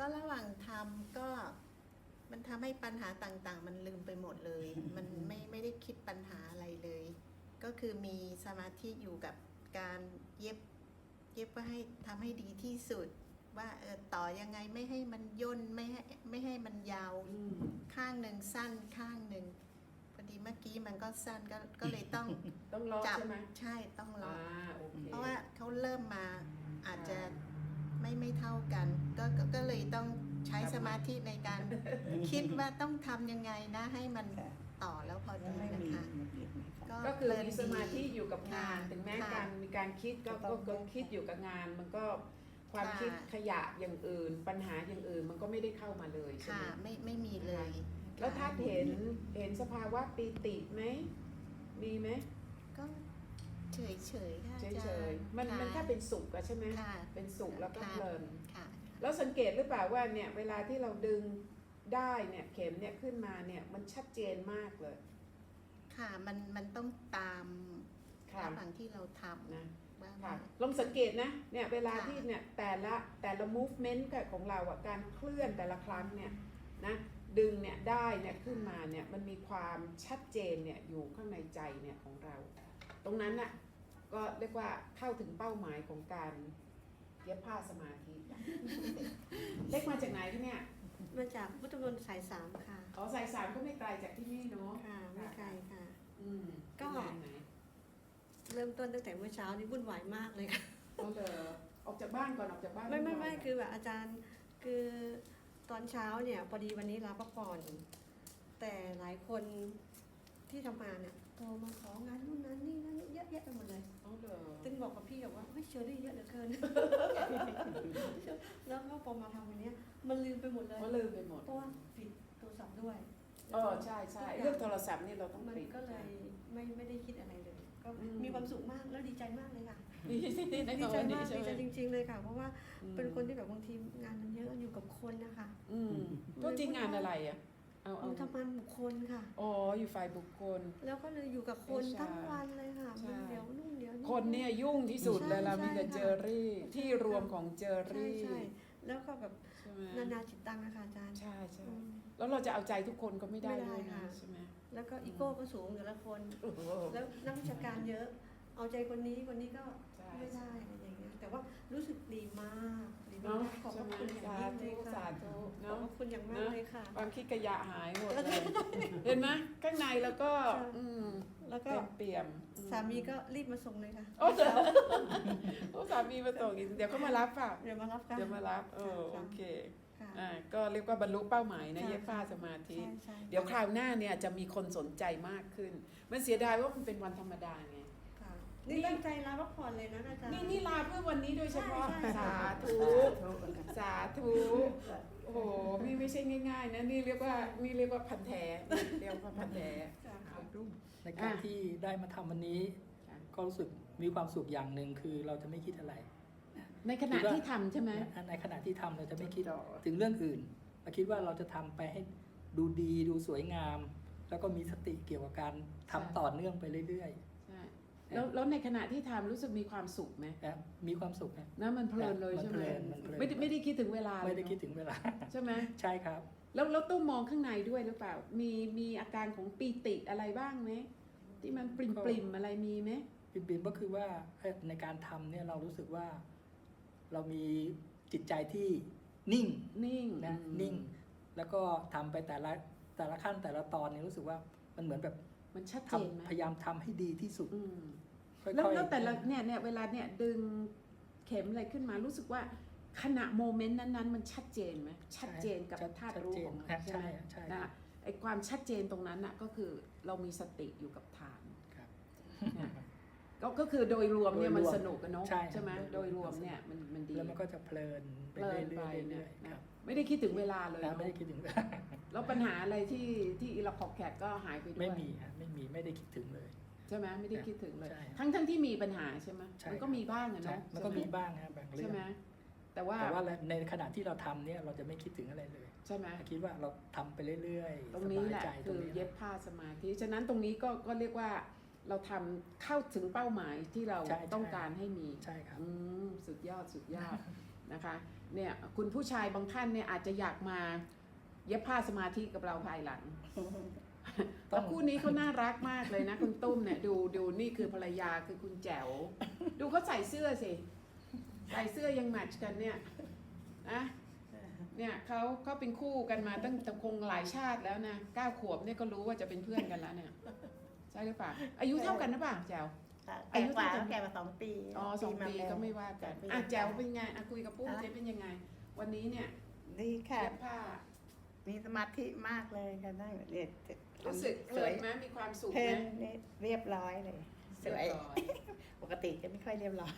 ก็ระหว่างทำก็มันทำให้ปัญหาต่างๆ มันลืมไปหมดเลย มันไม่ไม่ได้คิดปัญหาอะไรเลย ก็คือมีสมาธิอยู่กับการเย็บ เย็บว่าให้ทำให้ดีที่สุด ว่าเออต่อยังไงไม่ให้มันย่นไม่ให้ไม่ให้มันยาวอืมข้างหนึ่งสั้นข้างหนึ่งพอดีเมื่อกี้มันก็สั้นก็ก็เลยต้องต้องล็อกจับใช่ไหมใช่ต้องล็อ่าอกโอเคเพราะว่าเขาเริ่มมาอาจจะ ธิในการ คิดว่าต้องทำยังไงนะ ให้มันค่ะต่อแล้วพอแล้วดีไม่นะมีคะหงุดหงิดไหมคะ ก็คือเพลินมีสมาธิอยู่กับงานค่ะถึงแม้ค่ะการมีการคิดก็ก็ต้ก็องก็คิดอยู่กับงาน มันก็ความค่ะคิดขยะอย่างอื่น ปัญหาอย่างอื่นมันก็ไม่ได้เข้ามาเลยใช่ค่ะไหมไม่ไม่มีเลย แล้วถ้าค่ะเห็นเห็นสภาวะปีติไหมมีไหมก็ เฉยเฉยๆค่ะเฉอายจารๆย์มันมันแค่เป็นสุขอะใช่ไหมค่ะเป็นสุขแล้วก็ค่ะเพลินค่ะแล้วสังเกตหรือเปล่าว่าเนี่ยเวลาที่เราดึงได้เนี่ยเข็มเนี่ยขึ้นมาเนี่ยมันชัดเจนมากเลย ค่ะมันมันต้องตามค่ะระหว่างที่เราทนะำว่าค่ะมันลองสังเกตนะเนี่ยเวลาค่ะที่เนี่ยแต่ละแต่ละ movement กับของเราอะการเคลื่อนแต่ละครั้งเนี่ยนะดึงเนี่ยได้เนี่ยขึ้นมาเนี่ยมันมีความชัดเจนเนี่ยอยู่ข้างในใจเนี่ยของเรา ตรงนั้นน่ะก็เรียกว่าเข้าถึงเป้าหมายของการเย็บผ้าสมาธิเล็กมาจากไหนคะเนี่ยมาจากพุทธมณฑลสายสามค่ะอ๋อสายสามก็ไม่ไกลจากที่นี่เนาะค่ะไม่ไกลค่ะ อืมก็เป็นงานไหนเริ่มต้นตั้งแต่เมื่อเช้านี่วุ่นวายมากเลยค่ะก็เลยออกจากบ้านก่อนออกจากบ้านไม่ไม่ไม่ก่นคือแบบอาจารย์คือตอนเช้าเนี่ยพอดีวันนี้ลาพักผ่อนแต่หลายคนที่ทำงานเนี่ย โทรมาของานนู่นนั่นนี่นั่นเยอะแยะไปหมดเลยอ๋อเหรอตึงบอกกับพี่บอกว่าเฮ้ยเชอรี่เยอะเหลือเกิน แล้วก็พอมาทำวันเนี้ยมันลืมไปหมดเลยก็ลืมไปหมด เพราะว่าปิดโทรศัพท์ด้วยเออใช่ใช่เรื่องโทรศัพท์นี่เราต้องมันปิด ก็เลยไม่ไม่ได้คิดอะไรเลย ก็อืม มีความสุขมากแล้วดีใจมากเลยค่ะ ดีได้ดีดีใจใจมากใช่ดีไหมใจจริง ๆเลยค่ะ เพราะว่าอืมเป็นคนที่แบบบางทีงานมันเยอะอยู่กับคนนะคะ อืมก็จริงงานอะไรอะ เอาหเอานูทำงานบุคคลค่ะ อ๋ออยู่ฝ่ายบุคคล แล้วก็เลยอยู่กับคนใช่ทั้งวันเลยค่ะใช่ มันเดี๋ยวนู่นเดี๋ยวนี่คนเนี่ยยุ่งที่สุดเลยเราใช่มีแต่ใช่เจอรี่ ที่รวมของเจอใช่รี่ใช่แล้วก็แบบใช่ไหมนานาจิตตังนะคะอาจารย์ใช่ใช่อืม แล้วเราจะเอาใจทุกคนก็ไม่ได้ไม่ได้ด้วยนะค่ะ ใช่ไหมแล้วก็อีโก้ก็สูงแต่ละคน โอ้โห แล้วนักวิชาการเยอะ เอาใจคนนี้คนนี้ก็ใช่ ไม่ได้อะไรอย่างเงี้ยแต่ว่ารู้สึกดีมากดีมา เนาะกขอบพใช่ระไหมคุณอย่างสายิ่งเลธุยสาค่ะธุขอบเนาะพระคุณอย่างมากเลยค่ะ ความคิดขยะหายหมดเลยเห็นไหมข้างในแล้วก็ใช่อืมแล้วก็เต็มเปี่ยมอืสามีก็รีบมาส่งเลยค่ะ โอ้เดี๋ยวโอ้สามีมาส่งอีกเดี๋ยวเขามารับป่ะเดี๋ยวมารับกันเดี๋ยวมารับเออค่ะโอเคค่ะอ่าก็เรียกว่าบรรลุเป้าหมายนะค่ะเย็บผ้าสมาธิใช่ใช่เดี๋ยวคราวหน้าเนี่ยจะมีคนสนใจมากขึ้น มันเสียดายว่ามันเป็นวันธรรมดาไงค่ะ นี่ตั้งใจลาพักผ่อนเลยนะอาจารย์ นี่นี่ลาเพื่อวันนี้โดยเฉพาะ ใช่ใช่ สาธุ สาธุ โอ้โห นี่ไม่ใช่ง่ายๆ นะ นี่เรียกว่า นี่เรียกว่าพันแท้เรียกว่าพันแท้ค่ะในการอะที่ได้มาทำวันนี้ ค่ะ ก็รู้สึกมีความสุขอย่างหนึ่งคือเราจะไม่คิดอะไร ในขณะที่ทำใช่ไหม ในขณะที่ทำเราจะไม่คิดต่อ ถึงเรื่องอื่นเราคิดว่าเราจะทำไปให้ดูดีดูสวยงาม แล้วก็มีสติเกี่ยวกับการทำต่อเนื่องไปเรื่อยใช่ แล้วแล้วในขณะที่ทำรู้สึกมีความสุขไหมๆนะมีความสุขนะนะมันเพลินเลยมันใช่ไหมเพลินมันเพลินไม่ได้ไม่ได้คิดถึงเวลาไม่ได้เลยคิดถึงเวลาใช่ไหมใช่ครับ แล้วแล้วต้องมองข้างในด้วยหรือเปล่า มีมีอาการของปีติอะไรบ้างไหมที่มันปริมปริมๆอะไรมีไหมปิ่นปินก็คือว่าเอ่อในการทำเนี่ยเรารู้สึกว่า เรามีจิตใจที่นิ่งนิ่งนะอืมนิ่ง แล้วก็ทำไปแต่ละแต่ละขั้นแต่ละตอนเนี่ยรู้สึกว่ามันเหมือนแบบมันชัดเจทำนไหมพยายามทำให้ดีที่สุด อืมค่อยๆแล้วแล้วแต่ละเนี่ยเนี่ยเวลาเนี่ยดึงเข็มอะไรขึ้นมารู้สึกว่าขณะโมเมนต์นั้นๆ มันชัดเจนไหมชัดเจนกับชัดธาตุชัดรู้เจขนองมันนะใช่ไหมใช่นะไอความชัดเจนตรงนั้นน่ะก็คือเรามีสติอยู่กับฐานครับนะก็ก็คือโดยรวมเนี่ยโดยรวมมันสนุกกันเนาะใช่ใช่ไหมครับโดยรวมเนี่ยมันมันดีแล้วมันก็จะเพลินไปเพลิเรื่นอยไปๆเนี่เรื่ยอยๆคนะรับไม่ได้คิดถึงเวลาเลยนะเนอะไม่ได้คิดถึงแล้วปัญหาอะไรที่ที่อีลาขอบแขกก็หายไปด้วยไม่มีฮะไม่มีไม่ได้คิดถึงเลย ใช่ไหมไม่ได้คิดถึงเลย ใช่ทั้งทั้งที่มีปัญหาใช่ไหมใช่มันก็ครับ มีบ้างอะใช่เนาะมันก็ใช่ไหมีบ้างนะบางเรื่ใช่องไหมแต่ว่าแต่ว่าในขณะที่เราทำเนี่ยเราจะไม่คิดถึงอะไรเลยใช่ไหมคิดว่าเราทำไปเรื่อยๆตรงนี้แหละสบายใจตคืรงอนี้เย็บผ้าสมาธิฉะนั้นตรงนี้ก็ก็เรียกว่าเราทำเข้าถึงเป้าหมายที่เราใช่ต้องใช่การให้มี ใช่ครับ อืมสุดยอดสุดยอด นะคะเนี่ยคุณผู้ชายบางท่านเนี่ยอาจจะอยากมาเย็บผ้าสมาธิกับเราภายหลัง แล้วคู่นี้เขาน่ารักมากเลยนะ คุณตุ้มเนี่ยดูดูนี่คือภรรยาคือคุณแจ๋ว ดูเขาใส่เสื้อสิ ใส่เสื้อยังแมทช์กันเนี่ยนะเนี่ยเขาเขาเป็นคู่กันมาตั้งแต่คงหลายชาติแล้วนะเก้าขวบเนี่ยก็รู้ว่าจะเป็นเพื่อนกันแล้วเนี่ยใช่หรือเปล่าอายุเท่ากันหรือเปล่าแจ๋วค่ะอาแก่ยุกว่าเท่ากันแก่กว่าสองปีอ๋อสองปีาแล้วก็ไม่ว่ากันปีอะมาแจ๋วแล้วเป็นไงอะคุยกับปุ้มอะเจ๊เป็นยังไง วันนี้เนี่ยดีค่ะเย็บผ้ามีสมาธิมากเลยค่ะนั่งเนี่ย รู้สึกเพสลิวยนไหมมีความสุขเพลิไหมนนี่เรียบร้อยเลย สวย เรีบร้อ ปกติจะไม่ค่อยเรียบร้อย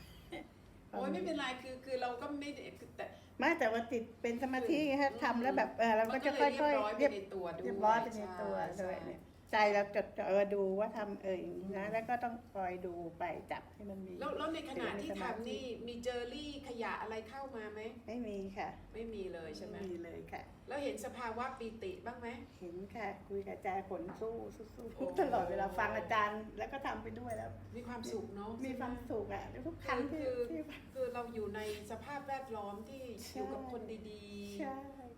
โอ้ยไม่เป็นไรคือคือเราก็ไม่ได้แต่ ไม่แต่ว่าติดเป็นสมาธิไงฮะทำแล้วแบบเออเราก็จะมันค่ก็อยเลยเรียบร้อยไปๆเรียบในตัวด้วยเรียบร้อยไปในตัวใช่ด้วยใช่ เนี่ย ใจเราจดจ่อเออดูว่าทำเอออย่างนี้นะ แล้วก็ต้องคอยดูไปจับให้มันมีแล้วแล้วในขณะที่เป็นสมาธิทำนี่มีเจอรี่ขยะอะไรเข้ามาไหม ไม่มีค่ะไม่มีเลยใช่ไหมไม่มีเลยค่ะ แล้วเห็นสภาวะปีติบ้างไหม เห็นค่ะ คุยกับอาจารย์ขนสู้สู้โอ้ๆตลอดเวลาฟังอาจารย์แล้วก็ทำไปด้วยแล้ว มีความสุขเนาะมีความใช่ไหสุขอะทุกครั้งที่คือที่คือเราอยู่ในสภาพแวดล้อมที่ใช่ อยู่กับคนดีใช่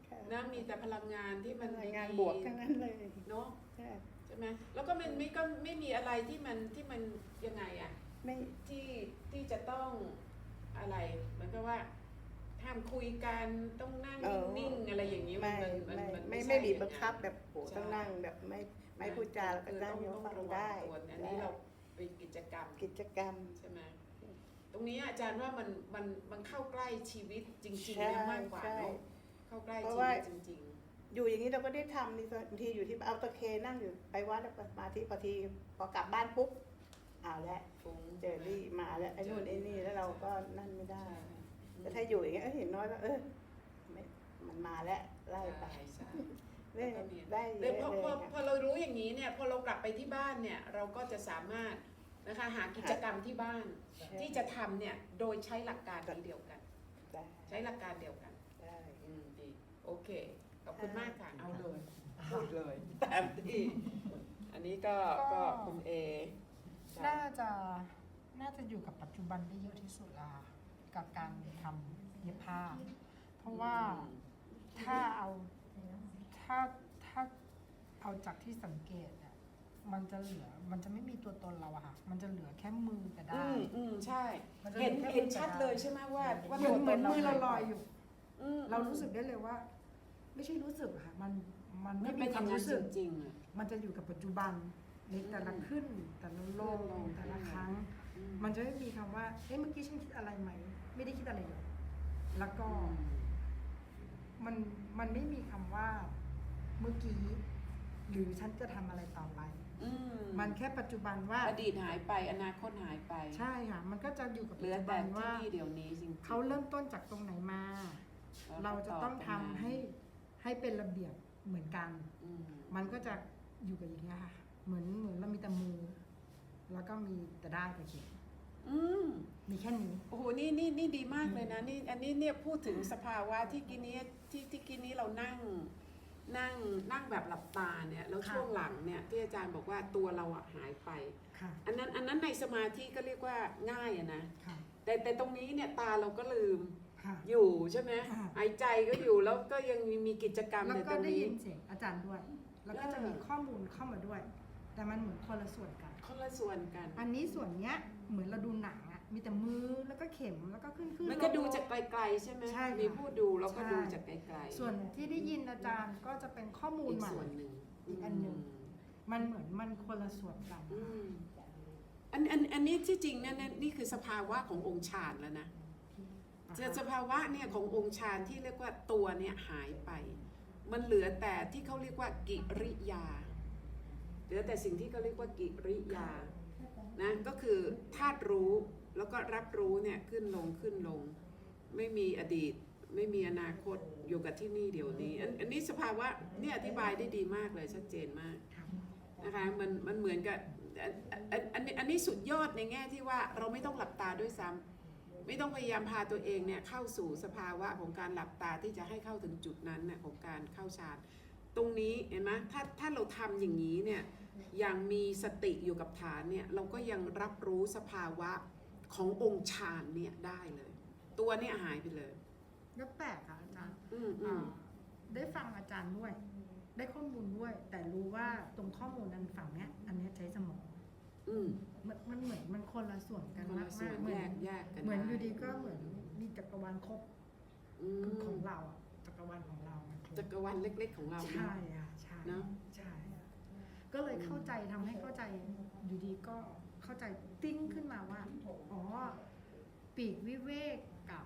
ค่ะๆนะมีแต่พลังงานที่มันพลังงานดีๆบวกทั้งนั้นเลยเนาะ ใช่ใช่ไหมแล้วก็มันไม่ก็ไม่มีอะไรที่มันที่มันยังไงอะไม่ที่ที่จะต้องอะไรเหมือนกับว่าห้ามคุยกันต้องนั่งเออ นิ่งๆอะไรอย่างนี้ไม่มันไม่มันไม่ใช่ไม่บีบอย่าบังคับนั้นแบบโอ้ใช่ต้องนั่งแบบไม่ไม่พูดจาแล้วก็คือนั่งต้องยต้กองฟังระวังได้ตัวอันนี้เราไปกิจกรรมกิจกรรม ใช่ไหมตรงนี้อาจารย์ว่ามันมันมันเข้าใกล้ชีวิตจริงใช่ๆนะมากกว่าใช่ เนอะเข้าใกล้เพชีราะว่าวิตจริง อยู่อย่างนี้เราก็ได้ทำนี่บางทีอยู่ที่เอาตะเคนั่งอยู่ไปวัดแล้วสมาธิพอทีพอกลับบ้านปุ๊บเอาละๆฟุ้งเจอรี่มาแล้วไอ้นู่นไอ้นี่แล้วเราก็นั่นไม่ได้ใช่แต่ถ้าอยู่อย่างเงี้ยเออเห็นน้อยก็เออไม่มันมาแล้วไล่ไปใช่ใช่เรื่อยแล้วก็มีได้เยเลยอะพอเลยพอค่ะพอเรารู้อย่างนี้เนี่ยพอเรากลับไปที่บ้านเนี่ยเราก็จะสามารถนะคะหากิจกรรมที่บ้าน ที่จะทำเนี่ยโดยใช้หลักการนี้เดียวกันได้ใช้หลักการเดียวกันได้อืมดีโอเค ขอบคุณมากค่ะค่ะ เอาเลย พูดเลยตามที่ อันนี้ก็ก็ ก็คุณเอน่าจะน่าจะอยู่กับปัจจุบันได้เยอะที่สุดละค่ะกับการทำเย็บผ้า เพราะว่าถ้าเอาถ้าถ้าเอาจากที่สังเกตเนี่ยมันจะเหลือมันจะไม่มีตัวตนเราอะค่ะ มันจะเหลือแค่มือกับอืด้ามอืมใช่ มันจะเห็นแค่เห็นมือกับชัดด้ามเลยใช่ไหมว่าว่าเหมือนเหมือนตัวตมือเราลอยหไปอยู่ อืม เรารู้สึกได้เลยว่า ไม่ใช่รู้สึกอะค่ะมันมันไม่ไม่เป็มีนอควาย่ามงนั้นรู้สึกจริงๆอะ มันจะอยู่กับปัจจุบันในแต่ละอืมขึ้น แต่ละลงลงแต่ละครั้ง อืมันจะไม่มีคำว่าเอ๊ะเมื่อกี้ฉันคิดอะไรไหม ไม่ได้คิดอะไรเลยแล้วก็มันมันไม่มีคำว่าเมื่อกี้ หรือฉันจะทำอะไรต่อไป อืมมันแค่ปัจจุบันว่าอดีตหายไปอนาคตหายไปใช่ค่ะ มันก็จะอยู่กับเหปัลืจอจุแต่บันที่ว่านี่เดี๋ยวนี้จริงๆเขาเริ่มต้นจากตรงไหนมาแล้วก็เราจะต้องกันทำมาให้ ให้เป็นระเบียบเหมือนกัน อืมมันก็จะอยู่กับอย่างเงี้ยค่ะ เหมือนเหมือนเรามีแต่มือ แล้วก็มีแต่ได้แต่เขียนอืม มีแค่นี้ โอ้โห นี่นี่นี่ดีมากเลยนะ นี่ อันนี้เนี่ยพูดถึงสภาวะที่กินนี้ที่ที่กินนี้เรานั่ง นั่งนั่งแบบหลับตาเนี่ย แล้วค่ะ ช่วงหลังเนี่ยที่อาจารย์บอกว่าตัวเราอะหายไป ค่ะ อันนั้นอันนั้นในสมาธิก็เรียกว่าง่ายอะนะ ค่ะ แต่แต่ตรงนี้เนี่ยตาเราก็ลืม ค่ะอยู่ใช่ไหมค่ะ หายใจก็อยู่แล้วก็ยังมีมีกิจกรรมแล้วในก็ตรงได้นี้ ยินเสียงอาจารย์ด้วย แล้วก็จะมีเออ ข้อมูลเข้ามาด้วย แต่มันเหมือนคนละส่วนกัน คนละส่วนกัน อันนี้ส่วนเนี้ยเหมือนเราดูหนังอะมีแต่มือแล้วก็เข็มแล้วก็ขึ้นขึ้นมันก็ลง ดูลงจากไกลๆใช่ไหมใช่ค่ะมีผู้ดูแล้วก็ใช่ ดูจากไกลๆส่วนที่ได้ยินอาจารย์ก็จะเป็นข้อมูลอีกใหม่ ส่วนหนึ่งอีกอันหนึ่ง มันเหมือนมันคนละส่วนกัน อืมอันอันอันนี้ที่จริงเนี่ยเนี่ยนี่คือสภาวะขององค์ฌานแล้วนะ นะคะจะสภาวะเนี่ยขององค์ฌานที่เรียกว่าตัวเนี่ยหายไป มันเหลือแต่ที่เขาเรียกว่ากิริยา เหลือแต่สิ่งที่เขาเรียกว่ากิริยา นะ ก็คือธาตุรู้แล้วก็รับรู้เนี่ยขึ้นลงขึ้นลง ไม่มีอดีต ไม่มีอนาคตอยู่กับที่นี่เดี๋ยวนี้ อันอันนี้สภาวะเนี่ยอธิบายได้ดีมากเลยชัดเจนมากนะคะมันมันเหมือนกับอันอันอันนี้อันนี้สุดยอดในแง่ที่ว่าเราไม่ต้องหลับตาด้วยซ้ำ ไม่ต้องพยายามพาตัวเองเนี่ยเข้าสู่สภาวะของการหลับตาที่จะให้เข้าถึงจุดนั้นน่ะของการเข้าฌานตรงนี้เห็นไหมถ้าถ้าเราทำอย่างนี้เนี่ยอย่างมีสติอยู่กับฐานเนี่ยเราก็ยังรับรู้สภาวะขององค์ฌานเนี่ยได้เลย ตัวเนี่ยหายไปเลยก็แปลกค่ะอาจารย์อืมอือ่ามได้ฟังอาจารย์ด้วย ได้ข้อมูลด้วย แต่รู้ว่าตรงข้อมูลนั้นฝั่งเนี้ยอันเนี้ยใช้สมอง อืม มันมันเหมือนมันคนละส่วนกันคนมาละกส่วมานกเหมืแยอนกแยกกันเหมือนไอยู่ดีก็เหมือนมีจักรวาลครบอืมคือของเราอะจักรวาลของเรามันครบจักรวาลเล็ก ๆ ของเรา ใช่อะใช่เนอะ ใช่อะก็เลยเข้าใจทำให้เข้าใจอยู่ดีก็เข้าใจติ้งขึ้นมาว่าอ๋อปีกวิเวกกับ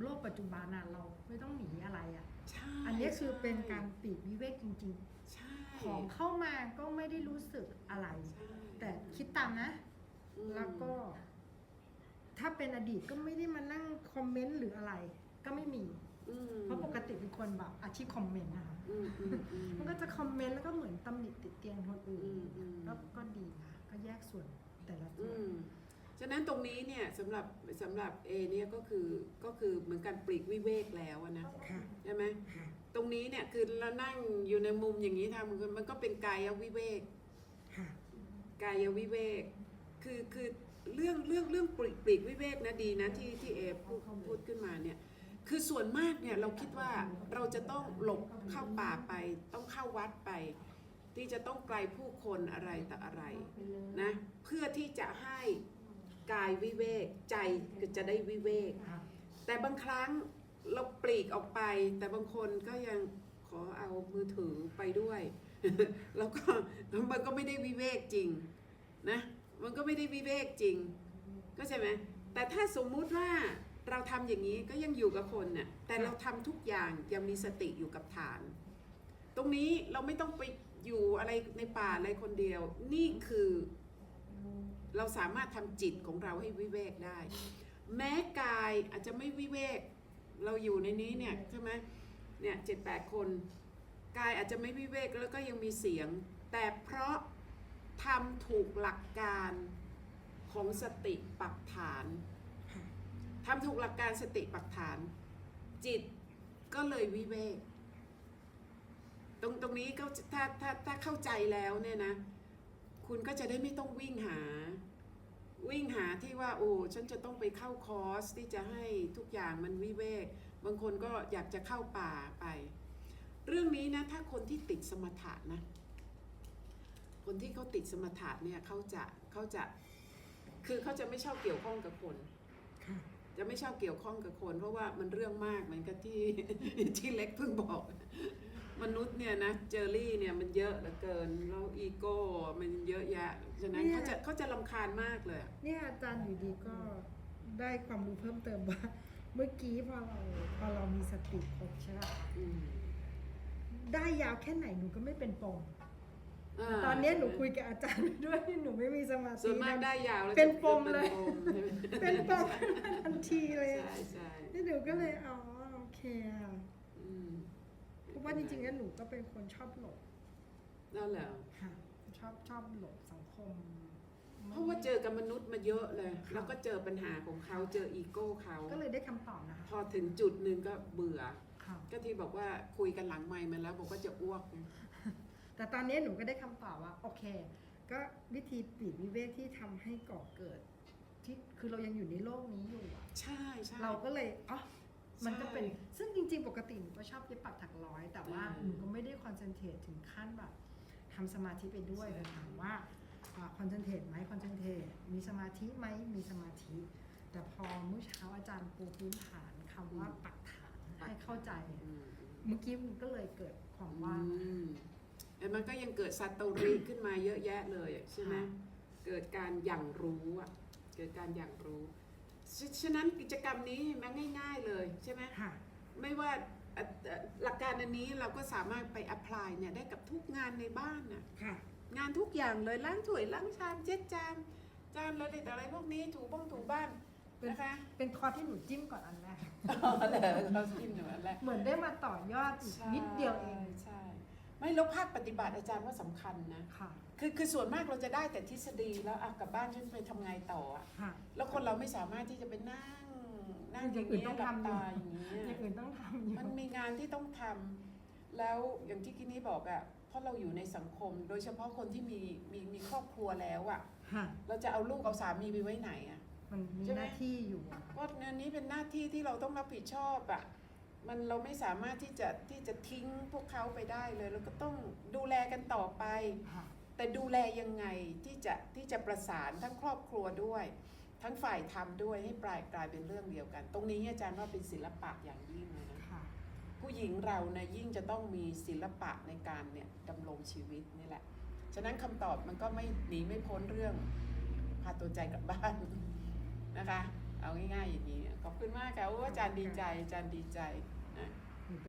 โลกปัจจุบันน่ะเราไม่ต้องหนีอะไรอะ ใช่อันนี้คือเป็นการปีกวิเวกจริง ใช่ๆ ของเข้ามาก็ไม่ได้รู้สึกอะไร ใช่ แต่คิดตามนะอืมแล้วก็ ถ้าเป็นอดีตก็ไม่ได้มานั่งคอมเมนต์หรืออะไร ก็ไม่มี อืมเพราะปกติเป็นคนแบบอาชีพคอมเมนต์นะคะ อืมอืมอืม มันก็จะคอมเมนต์แล้วก็เหมือนตำหนิติเตียนคนอื่นอืมอืม แล้วก็ดีนะ ก็แยกส่วนแต่ละส่อืวน มฉะนั้นตรงนี้เนี่ยสำหรับสำหรับเอเนี่ยก็คือก็คือเหมือนการปลีกวิเวกแล้วอะนะค่ะใช่ไหมค่ะ ตรงนี้เนี่ยคือเรานั่งอยู่ในมุมอย่างนี้ทำมันมันก็เป็นกายวิเวกค่ะ กายวิเวก คือคือเรื่องเรื่องเรื่องปลีกปลีกวิเวกนะดีนะที่ที่เอพูดพูดขึ้นมาเนี่ยคือส่วนมากเนี่ยเราคิดว่าเราจะต้องหลบเข้าป่าไป ต้องเข้าวัดไป ที่จะต้องไกลผู้คนอะไรต่ออะไรนะเพื่อที่จะให้กายวิเวกใจก็จะได้วิเวก แต่บางครั้งเราปลีกออกไป แต่บางคนก็ยังขอเอามือถือไปด้วย แล้วก็มันก็ไม่ได้วิเวกจริงนะมันก็ไม่ได้วิเวกจริงก็ใช่ไหมแต่ถ้าสมมุติว่าเราทำอย่างนี้ก็ยังอยู่กับคนน่ะแต่เราทำทุกอย่างยังมีสติอยู่กับฐาน ตรงนี้เราไม่ต้องไปอยู่อะไรในป่าอะไรคนเดียว นี่คือ เราสามารถทำจิตของเราให้วิเวกได้ แม้กายอาจจะไม่วิเวก เราอยู่ในนี้เนี่ยใช่ไหมเนี่ยเจ็ดแปดคน กายอาจจะไม่วิเวกแล้วก็ยังมีเสียง แต่เพราะทำถูกหลักการของสติปักฐานทำถูกหลักการสติปักฐาน จิตก็เลยวิเวกตรงตรงนี้ก็ถ้าถ้าถ้าเข้าใจแล้วเนี่ยนะ คุณก็จะได้ไม่ต้องวิ่งหา วิ่งหาที่ว่า โอ้ฉันจะต้องไปเข้าคอร์สที่จะให้ทุกอย่างมันวิเวก บางคนก็อยากจะเข้าป่าไป เรื่องนี้นะถ้าคนที่ติดสมถะนะ คนที่เขาติดสมถะเนี่ยเขาจะเขาจะคือเขาจะไม่ชอบเกี่ยวข้องกับคนค่ะจะไม่ชอบเกี่ยวข้องกับคน เพราะว่ามันเรื่องมากเหมือนกับที่ที่เล็กเพิ่งบอก มนุษย์เนี่ยนะเจอรี่เนี่ยมันเยอะเหลือเกินแล้วอีโก้มันเยอะแยะฉะนั้นเนี่ยเขาจะเขาจะลำคาญมากเลยอะเนี่ยอาจารย์อยู่ดีก็ได้ความรู้เพิ่มเติมว่า เมื่อกี้พอเราพอเรามีสติครบใช่ไหมอืม ได้ยาวแค่ไหนหนูก็ไม่เป็นปมาตอนเนี้ยหนูคุยกับอาจารย์ด้วยหนูไม่มีสมาธิส่วนมากได้ยาวแล้วเป็นจะปมเลยเป็นปมใช่ไหมเป็นปมทันทีเลยใช่ใช่นี่หนูก็เลยอ๋อโอเคอะอืมเพราะว่าจริงๆแล้วหนูก็เป็นคนชอบหลบนั่นแหละค่ะชอบชอบหลบสังคม เพราะว่าเจอกับมนุษย์มาเยอะเลยค่ะแล้วก็เจอปัญหาของเขาเจออีโก้เขาก็เลยได้คำตอบนะคะพอถึงจุดหนึ่งก็เบื่อค่ะ ก็ที่บอกว่าคุยกันหลังไมค์มาแล้วบอกว่าจะอ้วกไงแต่ตอนนี้หนูก็ได้คำตอบว่า โอเค ก็วิธีปลีกวิเวกที่ทำให้ก่อเกิด ที่คือเรายังอยู่ในโลกนี้อยู่อะใช่ใช่เราก็เลยอ๋อมันก็เป็นใช่ซึ่งจริง ๆ ปกติหนูก็ชอบเย็บปักถักร้อย แต่ว่าอืมหนูก็ไม่ได้คอนเซนเทรตถึงขั้นแบบทำสมาธิไปด้วยใช่แต่ถามว่าคอนเซนเทรตไหมคอนเซนเทรตมีสมาธิไหมมีสมาธิ แต่พอเมื่อเช้าอาจารย์ปูพื้นฐานคำว่าปักฐาน ให้เข้าใจอืมเมื่อกี้มันก็เลยเกิดความว่าอืมแต่มันก็ยังเกิดสัตว์รีขึ้นมาเยอะแยะเลยอะใช่ไหมค่ะเกิดการอย่างรู้อะเกิดการอย่างรู้ฉะฉะนั้นกิจกรรมนี้มันง่าย ๆเลยใช่ไหมค่ะไม่ว่าเอ่อเอ่อหลักการอันนี้เราก็สามารถไป apply เนี่ยได้กับทุกงานในบ้านน่ะค่ะงานทุกอย่างเลยล้างถ้วยล้างชามเช็ดจานจานอะไรต่ออะไรพวกนี้ถูบ้องถูบ้าน นะคะ เป็นคอร์สที่หนูจิ้มก่อนอันแรกเราจิ้มหนึ่งอันแรก เหมือนได้มาต่อยอดอีกนิดเดียวเอง ใช่ ไม่แล้วภาคปฏิบัติอาจารย์ว่าสำคัญนะ ค่ะ คือคือส่วนมากเราจะได้แต่ทฤษฎีแล้วอะกลับบ้านฉันไปทำไงต่ออะค่ะ แล้วคนเราไม่สามารถที่จะไปนั่งนั่งอย่างอื่นต้องหลับทำอยู่ ตาอย่างนี้อย่างยอื่นต้องทำอยู่มันมีงานที่ต้องทำแล้วอย่างที่กินนี้บอกอะเพราะเราอยู่ในสังคม โดยเฉพาะคนที่มีมีมีครอบครัวแล้วอะ ค่ะ เราจะเอาลูกเอาสามีไปไว้ไหนอะ มันมีใช่ไหมหน้าที่อยู่เพราะอันนี้เป็นหน้าที่ที่เราต้องรับผิดชอบอะมันเราไม่สามารถที่จะที่จะทิ้งพวกเขาไปได้เลยเราก็ต้องดูแลกันต่อไปค่ะแต่ดูแลยังไงที่จะที่จะประสานทั้งครอบครัวด้วย ทั้งฝ่ายทำด้วยให้ปลายกลายเป็นเรื่องเดียวกัน ตรงนี้อาจารย์ว่าเป็นศิลปะอย่างยิ่งเลยนะค่ะผู้หญิงเรานะยิ่งจะต้องมีศิลปะในการเนี่ยดำรงชีวิตนี่แหละ ฉะนั้นคำตอบมันก็ไม่หนีไม่พ้นเรื่องพาตัวใจกลับบ้าน นะคะ เอาง่ายๆอย่างนี้ ขอบคุณมากค่ะโอ้อาจารย์ดีใจอาจารย์ดีใจ